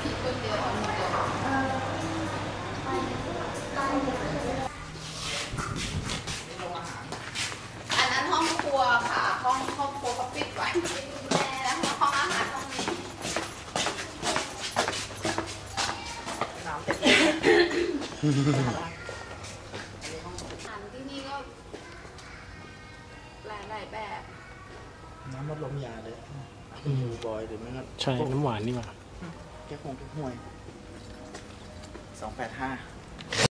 เหมือนแกผิดก๋วยเตี๋ยวของหนูเดียวเออไปไปเล็กเลยอันนั้นห้องครัวค่ะ ห้องห้องครัวเขาปิดไว้แล้วห้องอาหารห้องนี้น้ำเต็มอาหารที่นี่ก็หลายหลายๆแบบ น้ำรดลมยาเลยดูบอยหรือไม่ก็ใช่ น้ำหวานนี่หว่า แก้คงทุกห่วยสองแปดห้า